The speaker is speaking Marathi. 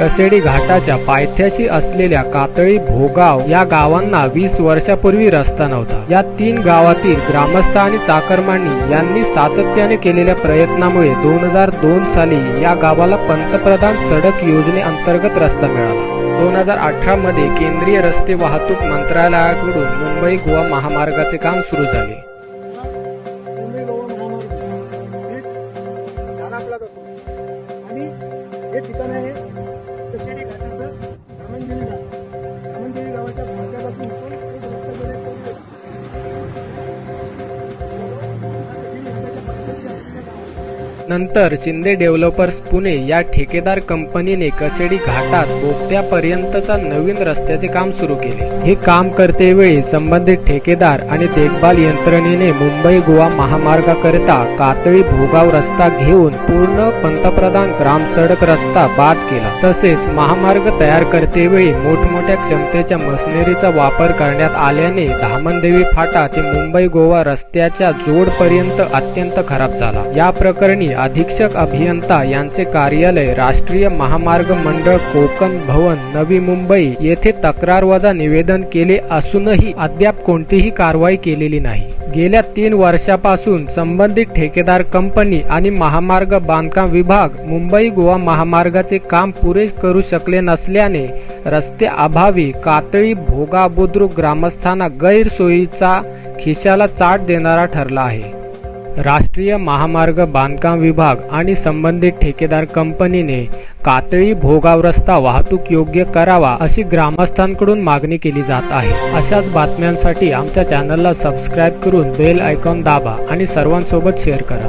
कसेडी घाटाच्या पायथ्याशी असलेल्या कातळी भोगाव या गावांना वीस वर्षापूर्वी रस्ता नव्हता. या तीन गावातील ग्रामस्थ आणि चाकरमानी यांनी सातत्याने केलेल्या प्रयत्नामुळे दोन हजार दोन साली या गावाला पंतप्रधान सडक योजनेअंतर्गत रस्ता मिळाला. दोन हजार अठरा मध्ये केंद्रीय रस्ते वाहतूक मंत्रालयाकडून मुंबई गोवा महामार्गाचे काम सुरू झाले. आणि हे ठिकाण आहे नंतर शिंदे डेव्हलपर्स पुणे या ठेकेदार कंपनीने कसेडी घाटात बोगद्यापर्यंतचा नवीन रस्त्याचे काम सुरू केले. हे काम करतेवेळी संबंधित ठेकेदार आणि देखभाल यंत्रणेने मुंबई गोवा महामार्गाकरिता कातळी भोगाव रस्ता घेऊन पूर्ण पंतप्रधान ग्राम सडक रस्ता बाद केला. तसेच महामार्ग तयार करतेवेळी मोठमोठ्या क्षमतेच्या मशिनरीचा वापर करण्यात आल्याने धामणदेवी फाटा ते मुंबई गोवा रस्त्याच्या जोडपर्यंत अत्यंत खराब झाला. या प्रकरणी अधीक्षक अभियंता यांचे कार्यालय राष्ट्रीय महामार्ग मंडळ कोकण भवन नवी मुंबई येथे तक्रार वजा निवेदन केले असूनही अद्याप कोणतीही कारवाई केलेली नाही. गेल्या तीन वर्षापासून संबंधित ठेकेदार कंपनी आणि महामार्ग बांधकाम विभाग मुंबई गोवा महामार्गाचे काम पुरे करू शकले नसल्याने रस्ते अभावी कातळी भोगा बुद्रुक ग्रामस्थांना गैरसोयीचा खिशाला चाट देणारा ठरला आहे. राष्ट्रीय महामार्ग बांधकाम विभाग आणि संबंधित ठेकेदार कंपनीने कातळी भोगाव रस्ता वाहतूक योग्य करावा अशी ग्रामस्थांकडून मागणी केली जात आहे. अशाच बातम्यांसाठी आमच्या चॅनलला सबस्क्राईब करून बेल आयकॉन दाबा आणि सर्वांसोबत शेअर करा.